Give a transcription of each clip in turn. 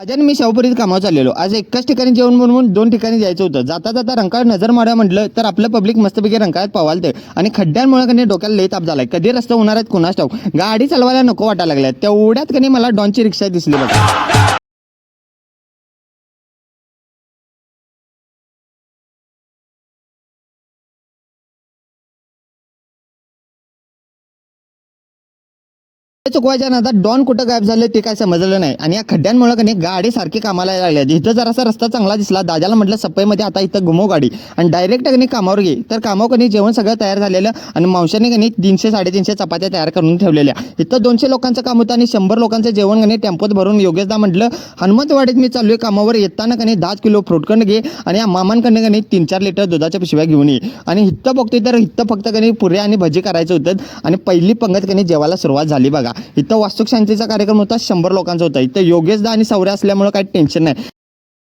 अजून मी शाहूपुरीत कामावर चाललेलो. आज एकाच ठिकाणी जेवण बनवून दोन ठिकाणी जायचं होतं. जाता जाता रंकाळ नजर मारा म्हटलं तर आपलं पब्लिक मस्तपैकी रंकाळ्यात पवालते आणि खड्ड्यांमुळे कधी डोक्याला लई ताप झालाय. कधी रस्ता होणार आहेत कुणास ठाऊक? गाडी चालवायला नको वाटायला लागल्या तेवढ्यात कधी मला डॉनची रिक्षा दिसली बघा. चुकवायच्या नंतर डॉन कुठं गायब झालं ते काय समजलं नाही. आणि या खड्ड्यांमुळे कधी गाडी सारखी कामाला लागल्या इथं जरासा रस्ता चांगला दिसला. दादाला म्हटलं सप्पईमध्ये आता इथं घुमव गाडी. आणि डायरेक्ट कधी कामावर घे तर कामावर कधी जेवण सगळं तयार झालेलं आणि मावशाने कधी तीनशे साडेतीनशे चपात्या तयार करून ठेवलेल्या. इथं दोनशे लोकांचं काम होतं आणि शंभर लोकांचं जेवण कधी टेम्पोत भरून योगेशदा म्हटलं हनुमंतवाडीत मी चालू आहे कामावर. येताना कधी दहा किलो फ्रूटखंड घे आणि या मामांकडनं कधी तीन चार लिटर दुधाच्या पिशव्या घेऊन ये. आणि हित्तं बघतोय तर हित्तं फक्त कधी पुऱ्या आणि भजी करायचं होतं. आणि पहिली पंगत कधी जेवायला सुरुवात झाली बघा. इथं वास्तुक शांतीचा कार्यक्रम होता. शंभर लोकांचा होता. इथं योगेशदा आणि सौर्य असल्यामुळे काही टेन्शन नाही.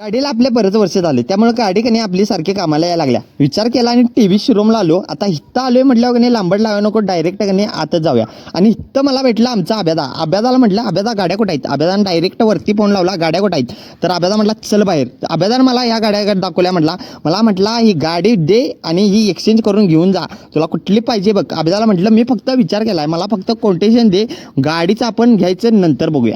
गाडीला आपले बरेच वर्ष झाले. त्यामुळे गाडी कधी आपली सारखी कामाला यायला लागल्या. विचार केला आणि टी व्ही शोरूमला आलो. आता हित्त आलोय म्हटल्यावर कधी लांबड लावा नको डायरेक्ट कधी आतच जाऊया. आणि हित्त मला भेटला आमचा अभ्यादा अभ्यादाला म्हटलं अभ्यादा गाड्या कुठं आहेत? अभ्यादानं डायरेक्ट वरती फोन लावला गाड्या कुठं आहेत? तर अभ्यादा म्हटला चल बाहेर. अभ्यादान अभ्यादानं मला ह्या गाड्या दाखवल्या म्हटला मला म्हटला ही गाडी दे आणि ही एक्सचेंज करून घेऊन जा. तुला कुठली पाहिजे बघ. अभ्यादाला म्हटलं मी फक्त विचार केला आहे मला फक्त कोटेशन दे. गाडीचं आपण घ्यायचं नंतर बघूया.